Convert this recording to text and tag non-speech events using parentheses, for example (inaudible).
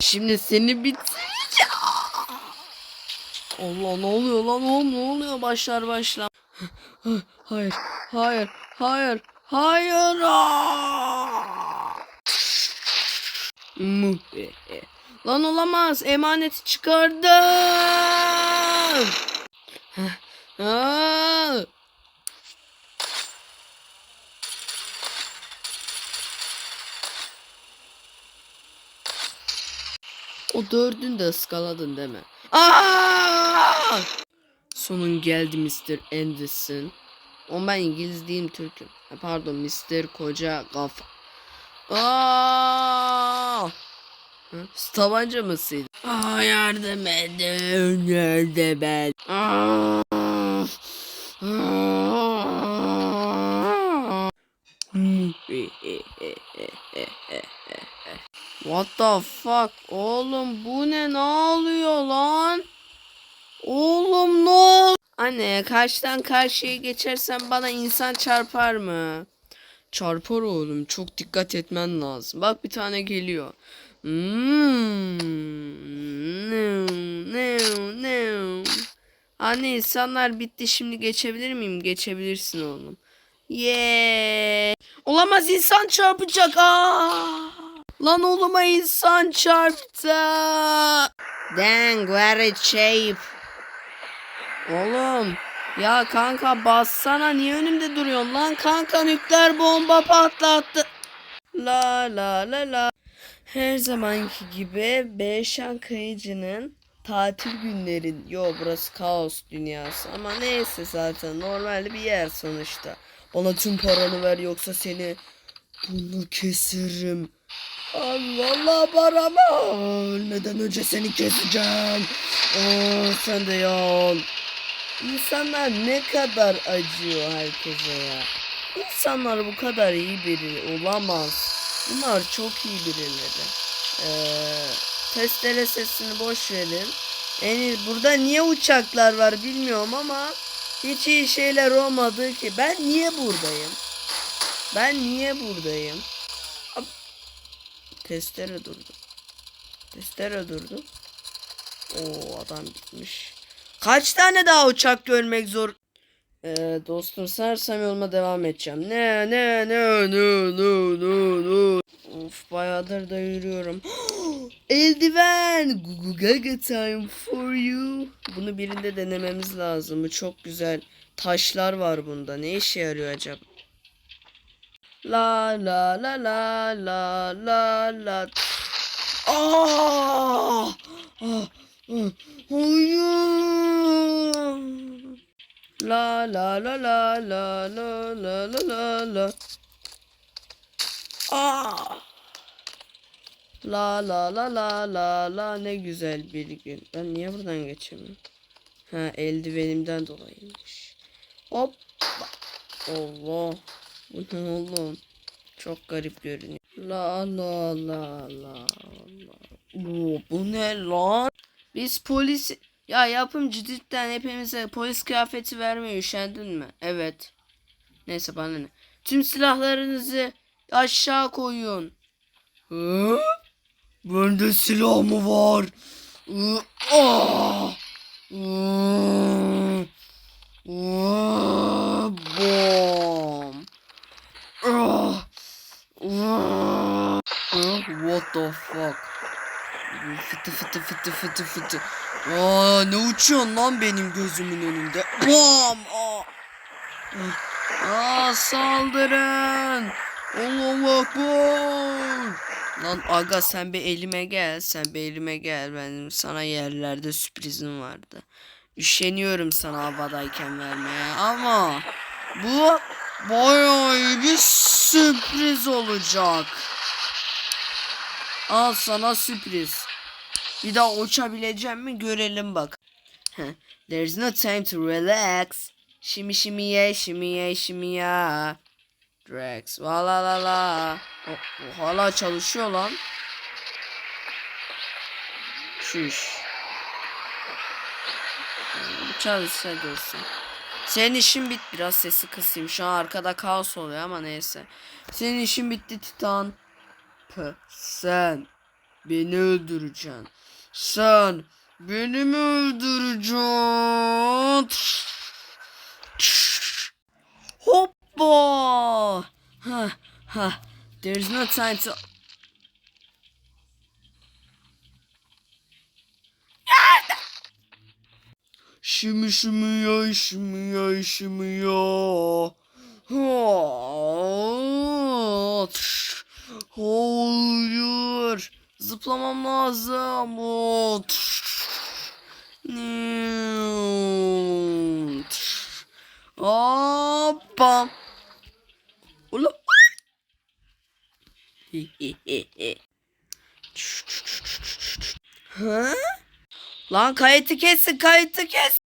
Şimdi seni bitireceğim. Allah ne oluyor lan oğlum ne oluyor başlar başlar. Hayır hayır hayır hayır. Lan olamaz emaneti çıkardım. Aa! O dördünü de ıskaladın değil mi? Aa! Sonun geldi Mr. Anderson. O ben İngiliz değilim Türk'üm. Pardon Mr. Koca Kafa. Aa! Tabanca mısıydı? Aa, yardım edin. Nerede ben? Aa! Aa! What the fuck? Oğlum bu ne? Ne oluyor lan? Oğlum ne ol? Anne karşıdan karşıya geçersen bana insan çarpar mı? Çarpar oğlum. Çok dikkat etmen lazım. Bak bir tane geliyor. Hmm. No, no. Anne insanlar bitti. Şimdi geçebilir miyim? Geçebilirsin oğlum. Yeah. Olamaz insan çarpacak. Aa! Lan oğluma insan çarptı. Dang very cheap. Oğlum ya kanka bassana niye önümde duruyorsun lan kanka nükleer bomba patlattı. La la la la. Her zamanki gibi Beşan Kayıcı'nın tatil günleri. Yo burası kaos dünyası ama neyse zaten normal bir yer sonuçta. Bana tüm paranı ver yoksa seni bunu keserim. Allah paramı ölmeden önce seni keseceğim. Aa, sen de yan. İnsanlar ne kadar acıyor herkese ya. İnsanlar bu kadar iyi biri olamaz. Bunlar çok iyi birileri. Ee, testere sesini boş verin. İyi, burada niye uçaklar var bilmiyorum ama hiç iyi şeyler olmadı ki. Ben niye buradayım? Ben niye buradayım? Testere durdu. Testere durdu. Oo adam gitmiş. Kaç tane daha uçak görmek zor? Ee, dostum sersem yoluma devam edeceğim. Ne ne ne ne ne ne ne. Of bayağıdır da yürüyorum. (gasps) Eldiven. Gaga time for you. Bunu birinde denememiz lazım. Bu çok güzel. Taşlar var bunda. Ne işe yarıyor acaba? La la la la la la la. Aa! Ah! Ah! Hayır. La la la la la la la la la la. Aa! La la la la la la ne güzel bir gün. Ben niye buradan geçemiyorum? Ha eldivenimden dolayıymış. Hop. Allah. Oğlum? Çok garip görünüyor. La la la la la. Oo, bu ne lan? Biz polis... Ya yapımcı cidden hepimize polis kıyafeti vermeye üşendin mi? Evet. Neyse bana ne. Tüm silahlarınızı aşağı koyun. Hı? Bende silah mı var? Hı? Ah! Hı? Hı? Bom. Ah! Ah! Hı? The fuck? Fıtı fıtı fıtı fıtı fıtı. Aa ne uçuyorsun lan benim gözümün önünde? Bam! Aa, Aa saldırın! Allahu Ekber! Lan aga sen bir elime gel. Sen bir elime gel. Benim sana yerlerde sürprizim vardı. Üşeniyorum sana havadayken vermeye ama bu bayağı bir sürpriz olacak. Al sana sürpriz. Bir daha uçabileceğim mi görelim bak. There's no time to relax. Shimmy shimmy yeah, shimmy yeah, shimmy yeah. Drax, la la la la. O, o hala çalışıyor lan. Şuş. Çalışsa dursun. Senin işin bit biraz sesi kısayım. Şu an arkada kaos oluyor ama neyse. Senin işin bitti Titan. Sen Beni öldüreceksin. Sen beni mi öldüreceksin? Hoppa! Ha ha. There's no time to... Shimmy ya shimmy ya. Ha. Hayır. Zıplamam lazım. O, tş. Niu, tş. Hoppa. Ulan. (laughs) Lan kayıtı kesin kayıtı kes.